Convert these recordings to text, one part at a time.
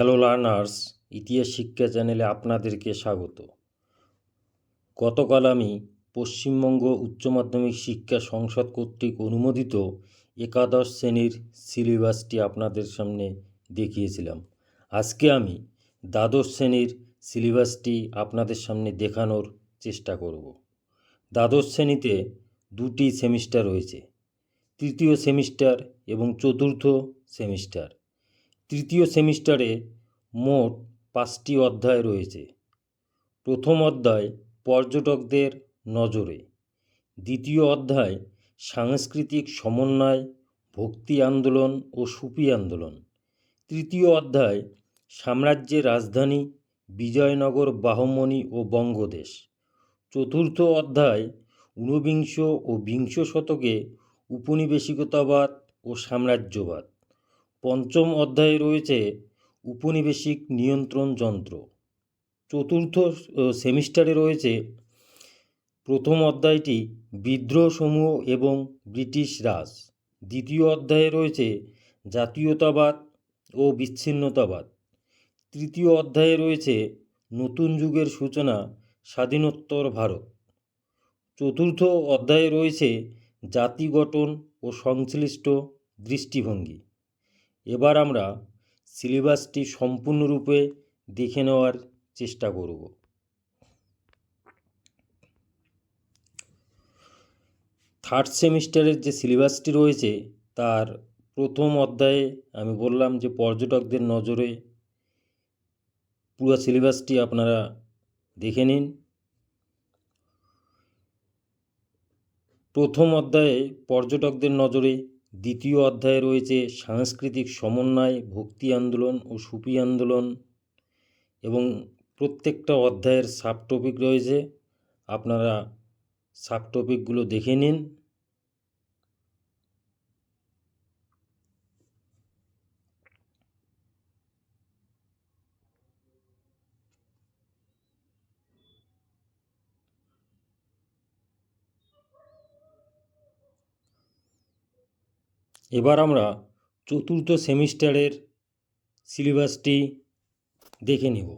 Hello learners ইতিহাস শিক্ষা চ্যানেলে আপনাদেরকে স্বাগত। গতকাল আমি পশ্চিমবঙ্গ উচ্চ মাধ্যমিক শিক্ষা সংসদ কর্তৃক অনুমোদিত একাদশ শ্রেণির সিলেবাসটি আপনাদের সামনে দেখিয়েছিলাম। আজকে আমি দ্বাদশ শ্রেণির সিলেবাসটি আপনাদের সামনে দেখানোর চেষ্টা করব। দ্বাদশ শ্রেণীতে দুটি সেমিস্টার রয়েছে। তৃতীয় সেমিস্টার এবং চতুর্থ সেমিস্টার। তৃতীয় সেমিস্টারে মোট পাঁচটি অধ্যায় রয়েছে। প্রথম অধ্যায় পর্যটকদের নজরে। দ্বিতীয় অধ্যায় সাংস্কৃতিক সমন্বয়, ভক্তি আন্দোলন ও সুফি আন্দোলন। তৃতীয় অধ্যায় সাম্রাজ্যের রাজধানী বিজয়নগর বাহমনি ও বঙ্গদেশ। চতুর্থ অধ্যায় ঊনবিংশ ও বিংশ শতকে উপনিবেশিকতাবাদ ও সাম্রাজ্যবাদ। পঞ্চম অধ্যায়ে রয়েছে উপনিবেশিক নিয়ন্ত্রণ যন্ত্র। চতুর্থ সেমিস্টারে রয়েছে প্রথম অধ্যায়টি বিদ্রোহসমূহ এবং ব্রিটিশ রাজ। দ্বিতীয় অধ্যায়ে রয়েছে জাতীয়তাবাদ ও বিচ্ছিন্নতাবাদ। তৃতীয় অধ্যায়ে রয়েছে নতুন যুগের সূচনা, স্বাধীনোত্তর ভারত। চতুর্থ অধ্যায়ে রয়েছে জাতি গঠন ও সংশ্লিষ্ট দৃষ্টিভঙ্গি। এবার আমরা সিলেবাসটি সম্পূর্ণরূপে দেখে নেওয়ার চেষ্টা করব। থার্ড সেমিস্টারের যে সিলেবাসটি রয়েছে, তার প্রথম অধ্যায়ে আমি বললাম যে পর্যটকদের নজরে পুরো সিলেবাসটি আপনারা দেখে নিন। প্রথম অধ্যায়ে পর্যটকদের নজরে দ্বিতীয় অধ্যায়ে রয়েছে সাংস্কৃতিক সমন্বয়, ভক্তি আন্দোলন ও সুফি আন্দোলন এবং প্রত্যেকটা অধ্যায়ের সাব টপিক রয়েছে। আপনারা সাব টপিকগুলো দেখে নিন। এবার আমরা চতুর্থ সেমিস্টারের সিলেবাসটি দেখে নেব।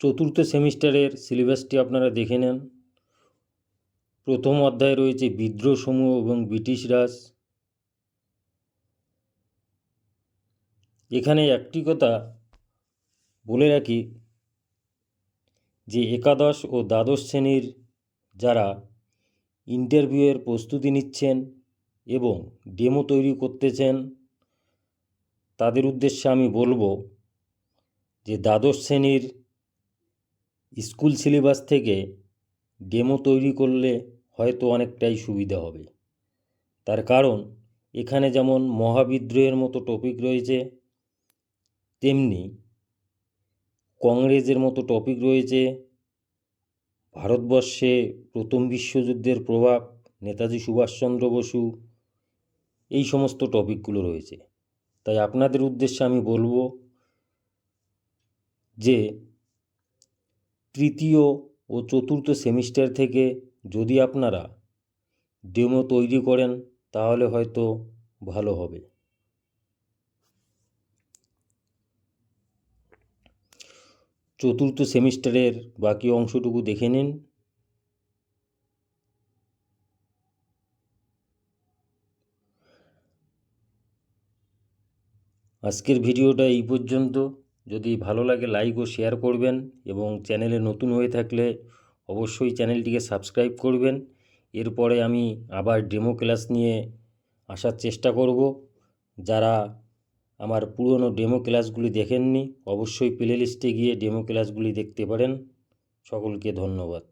চতুর্থ সেমিস্টারের সিলেবাসটি আপনারা দেখে নেন। প্রথম অধ্যায়ে রয়েছে বিদ্রোহ সমূহ এবং ব্রিটিশ রাজ। এখানে একটি কথা বলে রাখি যে একাদশ ও দ্বাদশ শ্রেণির যারা ইন্টারভিউয়ের প্রস্তুতি নিচ্ছেন এবং ডেমো তৈরি করতেছেন। তাদের উদ্দেশ্যে আমি বলব যে দ্বাদশ শ্রেণির স্কুল সিলেবাস থেকে ডেমো তৈরি করলে হয়তো অনেকটাই সুবিধা হবে। তার কারণ এখানে যেমন মহাবিদ্রোহের মতো টপিক রয়েছে, তেমনি কংগ্রেসের মতো টপিক রয়েছে ভারতবর্ষে প্রথম বিশ্বযুদ্ধের প্রভাব নেতাজি সুভাষচন্দ্র বসু, এই সমস্ত টপিকগুলো রয়েছে। তাই আপনাদের উদ্দেশ্যে আমি বলব যে, তৃতীয় ও চতুর্থ সেমিস্টার থেকে যদি আপনারা ডেমো তৈরি করেন, তাহলে হয়তো ভালো হবে। চতুর্থ সেমিস্টারের বাকি অংশটুকু দেখে নিন। আজকের ভিডিওটা এই পর্যন্ত। যদি ভালো লাগে, লাইক ও শেয়ার করবেন এবং চ্যানেলে নতুন হয়ে থাকলে অবশ্যই চ্যানেলটিকে সাবস্ক্রাইব করবেন। এরপরে আমি আবার ডেমো ক্লাস নিয়ে আসার চেষ্টা করব। যারা আমার পুরনো ডেমো ক্লাসগুলি দেখেননি অবশ্যই প্লেলিস্টে গিয়ে ডেমো ক্লাসগুলি দেখতে পারেন। সকলকে ধন্যবাদ।